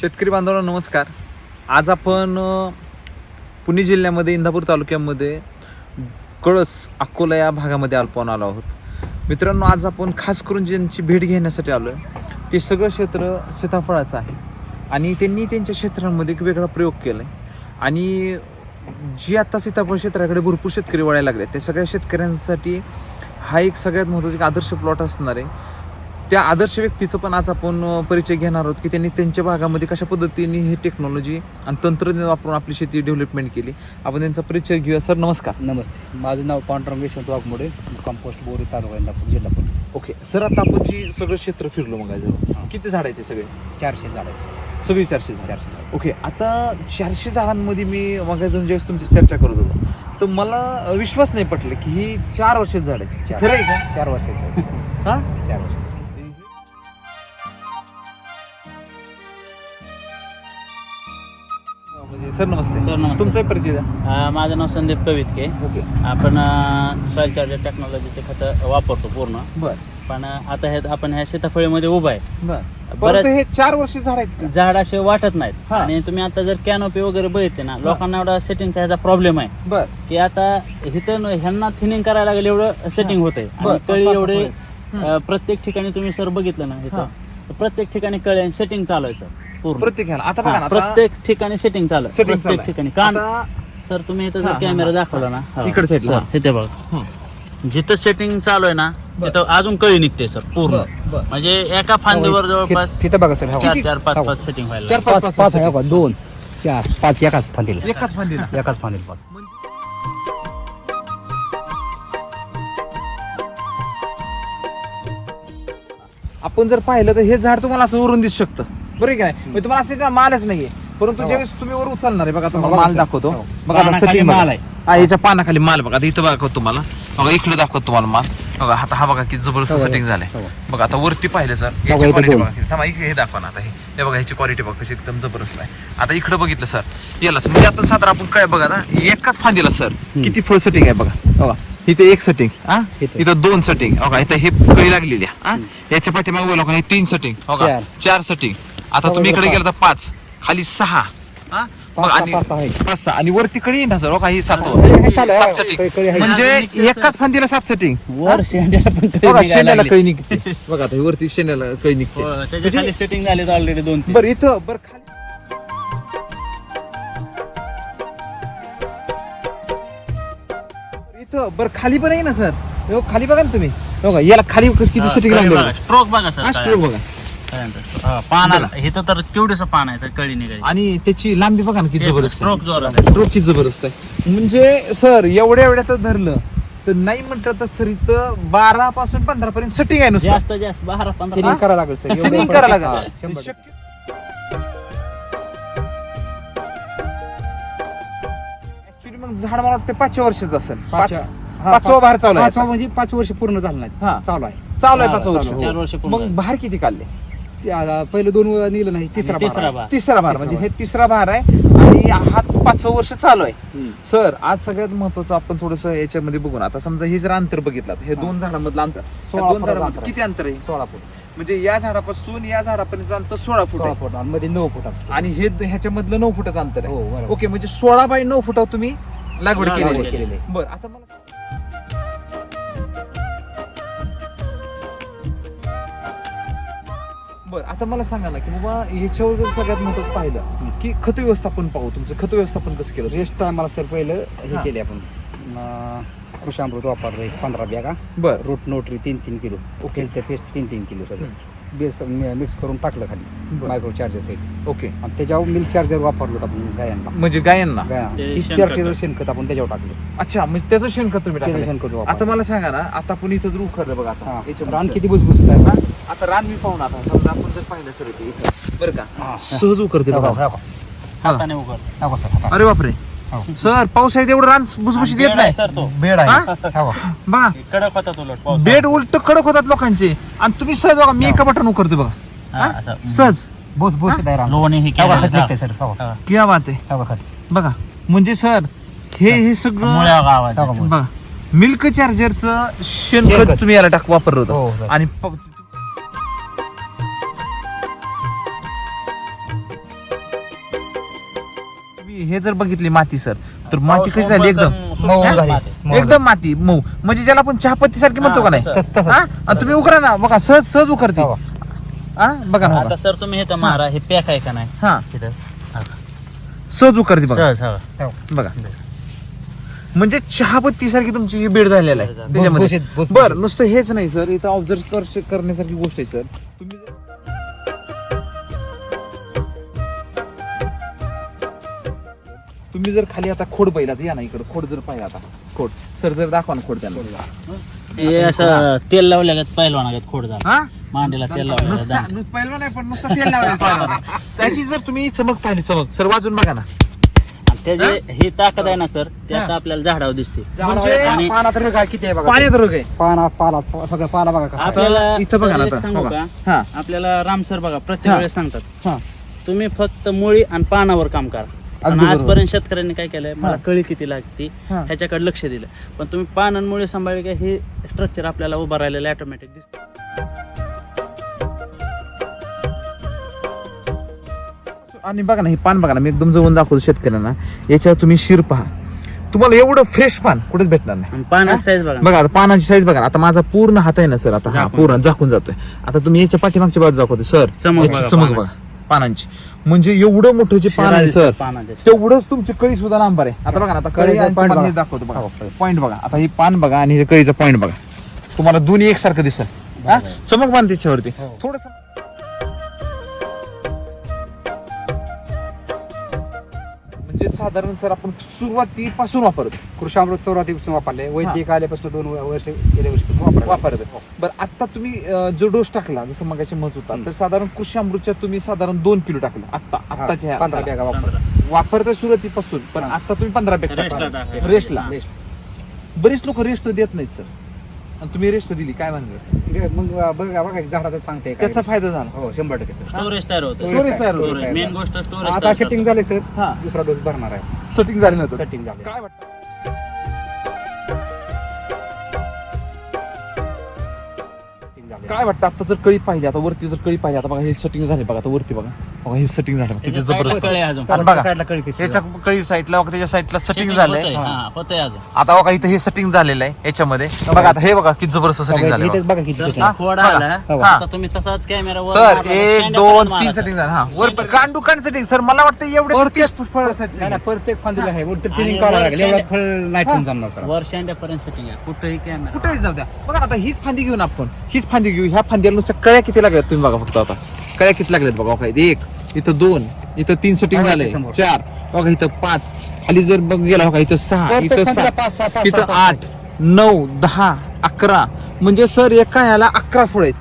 शेतकरी बांधवांना नमस्कार. आज आपण पुणे जिल्ह्यामध्ये इंदापूर तालुक्यामध्ये कळस अकोला या भागामध्ये आपण आलो आहोत. मित्रांनो आज आपण खास करून ज्यांची भेट घेण्यासाठी आलो आहे ते सगळं क्षेत्र सीताफळाचं आहे. आणि त्यांनी त्यांच्या क्षेत्रांमध्ये एक वेगळा प्रयोग केला आहे आणि जी आता सीताफळ क्षेत्राकडे भरपूर शेतकरी वळायला लागले आहेत त्या सगळ्या शेतकऱ्यांसाठी हा एक सगळ्यात महत्त्वाचा एक आदर्श प्लॉट असणार आहे. त्या आदर्श व्यक्तीचं पण आज आपण परिचय घेणार आहोत की त्यांनी त्यांच्या भागामध्ये कशा पद्धतीने हे टेक्नॉलॉजी आणि तंत्रज्ञान वापरून आपली शेती डेव्हलपमेंट केली. आपण त्यांचा परिचय घेऊया. सर नमस्कार. नमस्ते. माझं नाव पांडुरंग यशवंत वाघमोडे कंपोस्ट बोरी तालुका इंदापूर जिल्हा पुणे. ओके सर आता आपण जी सगळं क्षेत्र फिरलो मग हां. किती झाड आहे ते सगळे? चारशे झाड आहेत सगळी चारशे. चारशे ओके आता चारशे झाडांमध्ये मी मग अजून ज्यावेळेस तुमची चर्चा करत होतो तर मला विश्वास नाही पटले की ही चार वर्षाची झाड आहे चार. खरं आहे का? चार वर्षाचे हा? चार वर्ष सर नमस्ते. सर नमस्ते. तुमचा परिचय द्या. अ, माझं नाव संदीप कवितके. ओके. आपण सॉईल चार्जर टेक्नॉलॉजीचे खतं वापरतो पूर्ण. बर. पण अ, आता हे आपण ह्या सीताफळीमध्ये उभा आहे. बर. हे चार वर्ष झाड आहेत का? झाड असे वाटत नाहीत. हा. आणि तुम्ही आता जर कॅनोपी वगैरे बघितले ना लोकांना एवढा सेटिंगचा ह्याचा प्रॉब्लेम आहे. बर. की आता इथं न- ह्यांना थिनिंग करायला लागेल एवढं सेटिंग होतंय. बरं. आणि कळी असं- असं एवढे. अ, प्रत्येक ठिकाणी तुम्ही सर बघितलं ना हा. इथं तर प्रत्येक ठिकाणी कळी सेटिंग चालू सर प्रत्येकाला आता बघा हा, आता प्रत्येक ठिकाणी सेटिंग चालू आहे. प्रत्येक. ठिकाणी आता सर तुम्ही इथं हा, जर हा, कॅमेरा हा. दाखवला ना हा. इकडे साईडला. सर, इथे बघा हं. जिथं सेटिंग चालू आहे ना बरं. तिथं अजून कळी निघते सर पूर्ण बर, बर. म्हणजे एका फांदीवर जवळपास तिथं बघा सर हो. चार किती- चार पाच हो. पाच सेटिंग व्हायला चार. पाच पाच पाच का? दोन चार पाच एकाच फांदीला एकाच फांदीला एकाच फांदीला पाच म्हणजे आपण जर पाहिलं तर हे झाड तुम्हाला असं वरून दिसू शकतं बरोबर की नाही? म्हणजे तुम्हाला असं मालच नाहीये. परंतु हो. ज्यावेळेस तुम्ही वर उचलणार आहे बघा तुम्हाला बघा माल. दाखवतो. हो. बघा आता पानाखाली setting बघा. माल आहे. हा याच्या पानाखाली माल बघा. आता इथं बघा तुम्हाला. बघा इकडे दाखवतो तुम्हाला माल. बघा आता हा बघा किती जबरदस्त हो, हो. सेटिंग झालंय. हो. बघा आता वरती पाहिलं सर. बघा, याची इथं क्वालिटी दोन. बघा. थांबा इकडे हे दाखवा ना आता हे. हे बघा ह्याची क्वालिटी बघा कशी एकदम जबरदस्त आहे. आता इकडे बघितलं सर. यालाच म्हणजे आता साधारण आपण काय बघा ना एकाच फांदीला सर. किती फळ सेटिंग आहे बघा. बघा इथे एक सेटिंग हा? इथं. इथं दोन सेटिंग बघा इथं हे कळी लागलेली आहे. हा? याच्या पाठीमागे बोला हे तीन सेटिंग बघा चार. चार सेटिंग आता बघा, तुम्ही इकडे. गेला तर पाच. खाली सहा. हा? पाच, बघा, सहा, आणि पाच, सहा आहे. पाच सहा. आणि वरती कळी येईन ना सर? बघा ही सात हे चालू आहे. सात setting. कळी- कळी. म्हणजे एकाच फांदीला सात सेटिंग वर शेंड्याला पण कळी बघा निघायला शेंड्याला लागली. कळी निघते. बघा आता हे वरती शेंड्याला कळी निघते. हो, त्याच्याखाली सेटिंग झाले ऑलरेडी दोन तीन. बरं इथं बरं खाली. इथं बरं खाली पण आहे ना सर? हो, खाली बघा ना तुम्ही. बघा याला खाली कस- किती सेटिंग लागले स्ट्रोक बघा. सर स्ट्रोक बघा. पानाला इथं तर केवढस पान आहे तर कळी निघायची आणि त्याची लांबी बघा ना किती जबरदस्त स्ट्रोक जोरात आहे. स्ट्रोक किती जबरदस्त आहे म्हणजे सर एवढ्या एवढ्यातच धरलं तर नाही म्हटलं तर सर इथं बारा पासून पंधरा पर्यंत सेटिंग आहे नुसतं जास्त जास्त बारा पंधरा करावं लागेल सर एवढं Thinning आहे. लागेल. हा, शंभर टक्के. ऍक्च्युली मग झाड मला वाटतं पाचव्या वर्षाचं असेल पाच पाचव्या- हा, पाचवा पाच- बाहेर चालू आहे पाचवा आता. म्हणजे पाच वर्ष पूर्ण झालं हा. नाही चालू आहे चालू आहे चालू पाचवं आहे. वर्ष चार वर्ष पूर्ण मग झाली. बाहेर किती काढले आता पहिलं दोन वेळा निघलं नाही तिसरा आणि तिसरा भार भार. तिसरा भार तिसरा म्हणजे. हे तिसरा भार आहे आणि हाच पाचवं वर्ष चालू आहे हम्म. सर आज सगळ्यात महत्वाचं आपण थोडस याच्यामध्ये बघू ना आता समजा हे जर अंतर बघितलं हे हा. दोन झाडांमधलं अंतर सोळा दोन फुटाचं झाडांमध्ये अंतर. किती अंतर आहे सोळा फूट म्हणजे या झाडापासून या झाडापर्यंत अंतर सोळा फूट सोळा आहे फूट आणि मध्ये नऊ फुटाचं आणि हे ह्याच्यामधलं नऊ फुटाचं अंतर हो आहे बरोबर ओके म्हणजे सोळा बाय नऊ फुटावर तुम्ही लागवड लागवड केलेली आहे. केलेलं आहे. बरं आता मला बर आता मला सांगा ना की बाबा ह्याच्यावर जर सगळ्यात महत्वाचं पाहिलं की खत व्यवस्थापन पाहू तुमचं खत व्यवस्थापन कसं केलं रेस्ट टायमाला सर पहिलं हा. केले आपण अं, कृषामृत वापरलं एक पंधरा बॅगा बर रूट नोटरी तीन तीन किलो ओके. हेल्थ पेस्ट तीन तीन किलो सगळं बेस मिक्स करून टाकलं खाली बरं. मायक्रो चार्जर सहित ओके आणि त्याच्यावर मिल्क चार्जर वापरलो होतं आपण गायांना म्हणजे गायांना गाया ते तीस शेणखत. किलो शेणखत आपण त्याच्यावर टाकलं अच्छा म्हणजे त्याचं शेणखत तुम्ही त्याचं टाकलंय. शेणखत आता वापरलं मला सांगा ना आता आपण इथं जर उखरलं बघा आता हा. याच्यामध्ये रान सर. किती बुजबुजत आहे? आता रान मी पाहून आता समजा आपण जर पाहिलं सर इथे इथं. बरं का. सहज उकरते हो बघा. हो. हाताने उघड हो हो का. अरे बापरे. सर पावसाळ्यात एवढं रान भुसभुशीत येत नाही. सर तो. बेड आहे. हो? कडक होता तो लोट पाऊस बेड उलट कडक होतात लोकांचे. आणि तुम्ही सहज बघा मी एका बटन उकरते बघा. हा, असं. सहज. आहे लोणी हे हो केलं खत निघतंय सर हो. का. हा. किया बात आहे हो. खत. बघा. म्हणजे सर हे हे सगळं मुळ्या गावात. हो. बघा. मिल्क चार्जरचं शेणखत शेणखत. तुम्ही याला टाक वापरलं हो, होतं सर. आणि प- हे जर बघितली माती सर तर माती कशी झाली? एकदम मऊ. हा? झाली. मऊ. एकदम माती मऊ. म्हणजे ज्याला आपण चहापत्ती सारखी म्हणतो का नाही? हा, तस- तसं. हा? आणि तुम्ही उकरा ना बघा सहज सहज उकरते. हो. हा? बघा ना आता बघा. सर तुम्ही हे. तर मारा हे पॅक आहे का नाही? हा. तिथं हा. सहज उकरते बघा. सहज हा. बघा. म्हणजे चहापत्ती सारखी तुमची ही बेड झालेला आहे. भुसभुशीत, त्याच्यामध्ये. भुसभुशीत. बर नुसतं हेच नाही सर. इथं ऑब्झर्व करण्यासारखी गोष्ट आहे सर. तुम्ही जर- तुम्ही जर खाली आता खोड पाहिला तर या ना इकडे खोड जर पाहिला आता खोड. सर जर दाखवा ना खोड त्यांना. असं तेल लावल्या गत पहिलवान लागत खोड झालं हा? मांडीला तेल लावलं नुसता नुसतं पाहिलं नाही पण नुसतं तेल नाही. त्याची जर तुम्ही चमक पाहिली चमक. सर वाजून बघा ना. त्याचे ही? ताकद आहे ना सर ते. आता आपल्याला झाडावर दिसते. म्हणजे- पानात रग आहे किती आहे बघा. पाण्यात रोग आहे. पाना पाला सगळं पाला बघा कसा आहे. आपल्याला इथं बघा सर ना एक आता, सांगू बघा. का? हा. आपल्याला राम सर बघा प्रत्येक हा. वेळेस सांगतात. हा. तुम्ही फक्त मुळी आणि पानावर काम करा. आजपर्यंत शेतकऱ्यांनी काय केलंय? मला. कळी किती लागते. ह्याच्याकडे लक्ष दिलं. पण तुम्ही पान आणि मुळे सांभाळले का? हे स्ट्रक्चर आपल्याला उभं राहिलेलं ऑटोमॅटिक दिसतं. आणि बघा ना हे पान बघा ना मी एकदम जवळून दाखवतो शेतकऱ्यांना. याच्यावर तुम्ही शिर पहा. तुम्हाला एवढं फ्रेश पान कुठेच भेटणार नाही. पानाची साईज बघा. बघा आता पानाची साईज बघा ना. आता माझा पूर्ण हात आहे ना सर आता हा. पूर्ण झाकून जातोय. आता तुम्ही याच्या पाठीमागच्या बाजू दाखवतो सर चमक याची. बघा. पानांची. म्हणजे एवढं मोठं जे पान आहे सर पानाचे. तेवढंच तुमची कळी सुद्धा लांब आहे. आता बघा ना आता कळी आणि हे. दाखवतो बघा. हो, कळी. पॉईंट बघा. आता हे पान बघा आणि हे कळीचं पॉईंट बघा. तुम्हाला दोन्ही एकसारखं दिसल. हा? चमक बांध त्याच्यावरती हो. थोडस म्हणजे साधारण सर आपण सुरुवातीपासून वापरतो. कृषी अमृत सुरुवातीपासून वापरले वैदिक आल्यापासून दोन वर्ष गेल्या वर्षी वापर वापरत. बरं आता तुम्ही जो डोस टाकला जसं मगाशी म्हणत होता तर साधारण कृषी अमृतच्या तुम्ही साधारण दोन किलो टाकलं आता आत्ताच्या पंधरा बॅगा वापर. वापरता सुरुवातीपासून पण हा. आता तुम्ही पंधरा बॅग. रेस्टला बरेच लोक रेस्ट देत नाहीत सर. आणि तुम्ही रेस्ट दिली काय म्हणलं मग बघा बघा झाडाचं सांगते काय. त्याचा फायदा झाला. हो शंभर टक्के सर स्टोरेज तयार होतं. Storage तयार होतं. स्टोरेज मेन गोष्ट स्टोरेज आता सेटिंग झाले सर हा. दुसरा डोस भरणार आहे. सेटिंग झाली नव्हतं सेटिंग झाले. काय वाटतं? काय वाटतं? आता जर कळी पाहिली आता वरती जर कळी पाहिली आता बघा हे सेटिंग झाले बघा आता वरती बघा. बघा हे सेटिंग झालं बघा, किती जबरदस्त. कळे अजून. आणि त्याला बघा, त्या साईडला कळी कशी याच्या कळी साईडला बघा त्याच्या साईडला सेटिंग झालंय. होतंय. होतंय अजून. आता बघा इथं हे सेटिंग झालेलं आहे याच्यामध्ये बघा. आता हे बघा किती जबरदस्त सेटिंग बघा, इथेच बघा. किती सर, setting. हा, खोड बघा. आला हो. आता तुम्ही तसाच कॅमेरा सर एक दोन तीन सेटिंग झालं. हा वर गांडू कान सेटिंग सर मला वाटतं एवढे तीस फळ नाही, नाही, प्रत्येक फांदीला आहे. उलट आणि काढावं लागेल. एवढं फळ नाही ठेवून जमणार सर वर पर्यंत सेटिंग आहे. कुठेही कॅमेरा कुठेही जाऊ द्या. बघा ना, आता हीच फांदी घेऊन आपण. हीच फांदी घेऊ ह्या फांद्याला नुसत्या कळ्या किती लागल्यात तुम्ही बघा फक्त आता. कळ्या किती लागल्यात बघा बघा इथे एक इथं दोन इथं तीन सेटिंग झाले समोर. चार बघा इथं पाच. खाली जर बघ गेला बघा इथं सहा प्रत्येक इथं फांदीला सहा पाच सहा पाच इथं सहा, पाच आठ नऊ दहा अकरा. म्हणजे सर एका ह्याला अकरा फळ आहेत.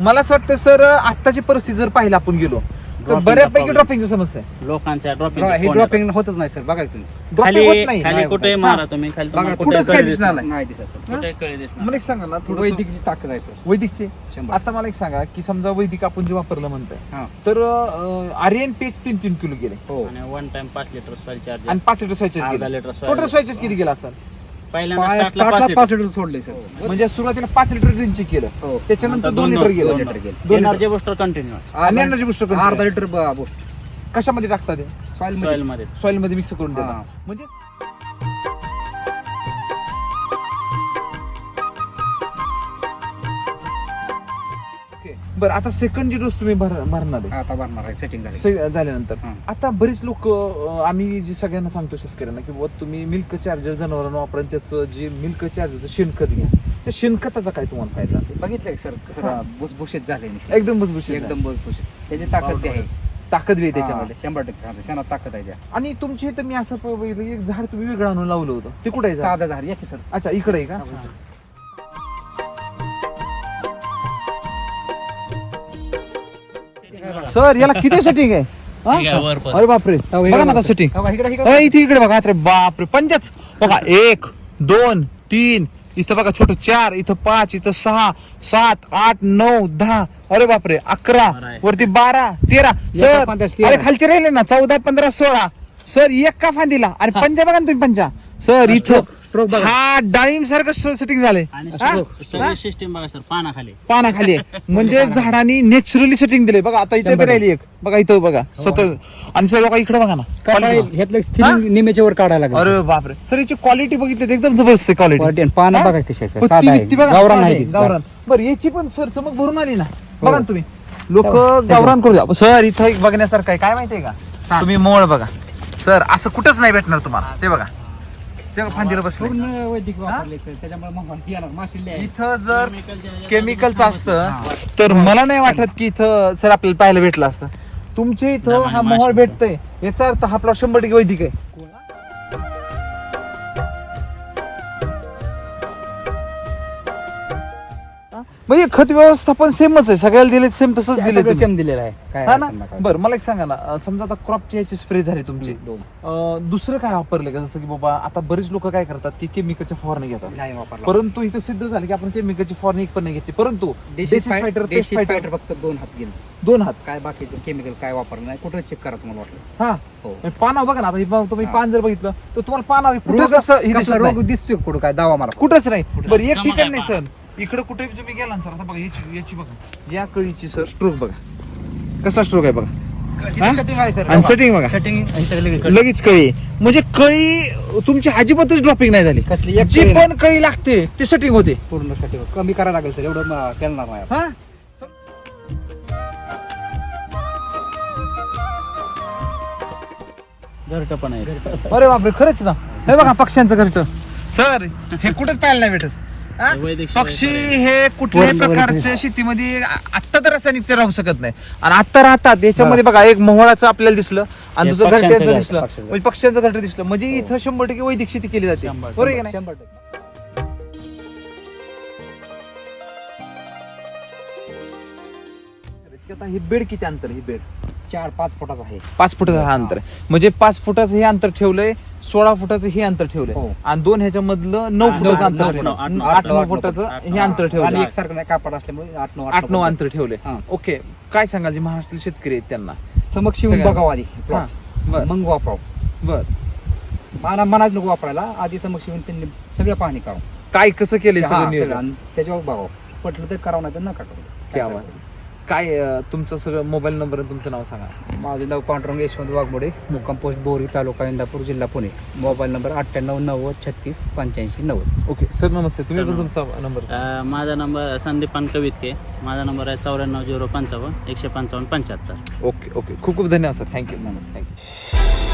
मला असं वाटतं सर आत्ताची परिस्थिती जर पाहिलं आपण गेलो. तर बऱ्यापैकी चा ड्रॉपिंगची समस्या आहे. लोकांच्या हे ड्रॉपिंग ड्रॉपिंग होतच नाही सर. बघा तुम्ही. Dropping होत खाली नाही. खाली नाही कुठे होत. मारा तुम्ही? खाली बघा, तुम्हाला कुठंच कुठे काय कळी दिसणार दिसणार नाही. नाही दिसत. कुठे कळी दिसणार मला एक सांगा ना थोडं वैदिकची ताकद आहे सर. वैदिकची? शंभर. आता मला एक सांगा की समजा वैदिक आपण जे वापरलं म्हणताय हा. तर आर्यन पेज तीन तीन किलो गेले. हो. आणि वन टाइम पाच लिटर सॉइल चार्ज आणि पाच लिटर अर्धा गेले. लिटर टोटल किती गेला असतात पहिल्यांदा पाच- startला पाच पाच लिटर सोडले सर. म्हणजे सुरुवातीला पाच लिटर ड्रिंकचे केलं. हो. त्याच्यानंतर नंतर दोन लिटर दोन लिटर गेलं. दोन एनर्जी बुस्टर कंटिन्यू आणि एनर्जी बुस्टर अर्धा लिटर बूस्ट कशामध्ये टाकतात सॉइल सॉइलमध्ये. मध्ये. सॉइलमध्ये मिक्स करून हा. म्हणजे बरं आता सेकंड जी डोस तुम्ही भर- भरणार आहे. आता भरणार आहे सेटिंग झाली. से- झाल्यानंतर. हा. आता बरीच लोक आम्ही जे सगळ्यांना सांगतो शेतकऱ्यांना की बुवा तुम्ही मिल्क चार्जर जनावरांना वापरा आणि त्याचं जे मिल्क चार्जरचं शेणखत घ्या. त्या शेणखताचा काय तुम्हाला फायदा? असेल बघितलं का सर? हा. भुसभुशीत झाले. एकदम भुसभुशीत एकदम भुसभुशीत. त्याची ताकद आहे. ताकद बी आहे त्याच्यामध्ये. शंभर टक्के. हा, शेणात ताकद आहे त्या. आणि तुमची इथं मी असं एक झाड तुम्ही वेगळं आणून लावलं होतं. ते कुठे आहे झाड? साधा झाड. या की सर? अच्छा इकडे आहे का? सर याला किती सेटिंग आहे? हा? ठीक आहे, वर पण. अरे बापरे. बघा ना सेटिंग इकडे इकडे. इथे इकडे बघा अरे बापरे. पंचच. बघा एक दोन तीन. इथं बघा छोट चार इथं पाच इथं सहा सात आठ नऊ दहा. अरे बापरे अकरा. बरं आहे. वरती बारा तेरा. एका सर फांद्यात तेरा. अरे खालचे राहिले ना चौदा पंधरा सोळा. सर एक का फांदीला? अरे पंजा बघा ना तुम्ही पंजा. सर इथं. स्ट्रोक बघा. हा डाळिंब सारखं सेटिंग झालंय. आणि हा? सगळं- सगळी सिस्टीम बघा सर पानाखाली. पानाखाली आहे. म्हणजे झाडांनी नॅचरली सेटिंग दिले बघा आता इथे शंभर राहिली एक. बघा इथं बघा. स्वतः. आणि सर बघा इकडे बघा ना. स्थिलिंग निमेच्या वर काढायला लागेल अरे बापरे. सर याची क्वालिटी बघितली तर एकदम जबरदस्त Quality. क्वालिटी आणि पानं बघा कशी. साधं आहे. गावरान आहे ती. गावरान बरं याची पण सर चमक भरून आली ना. हो. बघा ना तुम्ही. लोक हो, गावरान करू द्या. सर इथं एक बघण्यासारखं आहे. काय माहितीये का? सा- तुम्ही मोळ बघा. सर असं कुठंच नाही भेटणार तुम्हाला. ते बघा. ते बघा फांदीला बसलं. पूर्ण वैदिक वापरले सर त्याच्यामुळे मग येणार माशिल्ले आहे. इथं जर केमिकलचं असतं तर मला नाही वाटत की इथं सर आपल्याला पाहायला भेटलं असतं. तुमच्या इथं हा मोहळ भेटतंय. याचा अर्थ हा प्लॉट शंभर टक्के वैदिक आहे. म्हणजे खत व्यवस्थापन सेमच आहे. सगळ्याला दिले सेम तसंच दिले सगळं सेम दिलेलं आहे. काय हा ना? अडचण. बरं मला एक सांगा ना. अं, समजा आता क्रॉपचे याचे स्प्रे झाले तुमचे. दोन. अं, दुसरं काय वापरले का? जसं की बाबा आता बरेच लोक काय करतात की केमिकलच्या फवारणी घेतात. नाही वापरला. परंतु इथं सिद्ध झालं की आपण केमिकलची फवारणी एक पण नाही घेतली. परंतु फायटर फायटर फक्त दोन हात गेले दोन हात. काय बाकीचं केमिकल काय वापरलं नाही. कुठं चेक करा तुम्हाला वाटलं? हा. हो. पाना बघा ना आता हे बघा, तुम्ही हा. पान जर बघितलं तर तुम्हाला पाना कुठंच रोग असं हे कसला दिसत रोग नाही. दिसतोय कुठं? काय दावा मला कुठंच नाही. बरं एक ठिकाण नाही. सर. इकडे कुठे तुम्ही गेला ना सर आता बघा याची याची बघा. या कळीची सर. स्ट्रोक बघा. कसला स्ट्रोक आहे बघा? हा? सेटिंग आहे सर आणि सेटिंग बघा. सेटिंग लगेच कळी. म्हणजे कळी तुमची अजिबातच ड्रॉपिंग नाही झाली. कसली? एक जी कळी. पण कळी लागते ते सेटिंग होते. पूर्ण सेटिंग कमी करायला लागेल सर एवढं म- पेलणार नाही हा? घरटं पण आहे. अरे बापरे खरंच ना. हे बघा पक्ष्यांचं घरट. सर हे कुठेच पाहायला नाही भेटत. हा? हे वैदिक पक्षी हे कुठल्याही प्रकारच्या शेतीमध्ये आ- आत्ता तर रासायनिक ते राहू शकत नाही. आणि आत्ता राहतात याच्यामध्ये बघा एक मोहळाचं आपल्याला दिसलं आणि हे दुसरं पक्ष्यांचं घरट्याचं घरटं, दिसलं. पक्ष्याचं. म्हणजे पक्ष्यांचं घरट दिसलं. म्हणजे इथं शंभर टक्के वैदिक शेती केली जाते. शंभर- बरोबर आहे का नाही? आता हे बेड किती अंतर हे बेड. चार पाच फुटाचा आहे. पाच फुटाचं हा अंतर आहे. म्हणजे पाच फुटाचं हे अंतर ठेवलंय सोळा फुटाचं हे अंतर ठेवलंय. हो. आणि दोन ह्याच्या मधलं नऊ आठ- फुटाचं नऊ- अंतर नऊ- ठेवलंय. आठ- नऊ- आठ आठ- नऊ आठ- फुटाचं. आठ- हे अंतर आणि ठेवलंय. एकसारखं नाही कापड असल्यामुळे आठ नऊ आठ नऊ अंतर ठेवले हा. ओके. काय सांगाल जे महाराष्ट्रातील शेतकरी आहेत त्यांना? समक्ष येऊन बघावं आधी हा. बर. मग वापराव. बर. मला मनात नको वापरायला. आधी समक्ष येऊन त्यांनी सगळं पाहणी करावं. काय कसं केलंय हा, सगळं सगळं. नियोजन? आणि त्याच्यावर बघावं. पटलं तर करावं नाही तर नका करू. क्या बात. काय अं, तुमचं सगळं मोबाईल नंबर आणि तुमचं नाव सांगा. माझं नाव पांडुरंग यशवंत वाघमोडे मुक्काम पोस्ट बोरी तालुका इंदापूर जिल्हा पुणे. मोबाईल नंबर अठ्ठ्याण्णव नव्वद छत्तीस पंच्याऐंशी नव्वद. ओके सर नमस्ते. तुम्ही पण तुमचा नंबर अं, माझा नंबर संदीपान कवितके माझा नंबर आहे चौऱ्याण्णव झिरो पंचावन्न एकशे पंचावन्न पंच्याहत्तर. Okay okay. खूप खूप धन्यवाद सर. थँक्यू नमस्ते थँक्यू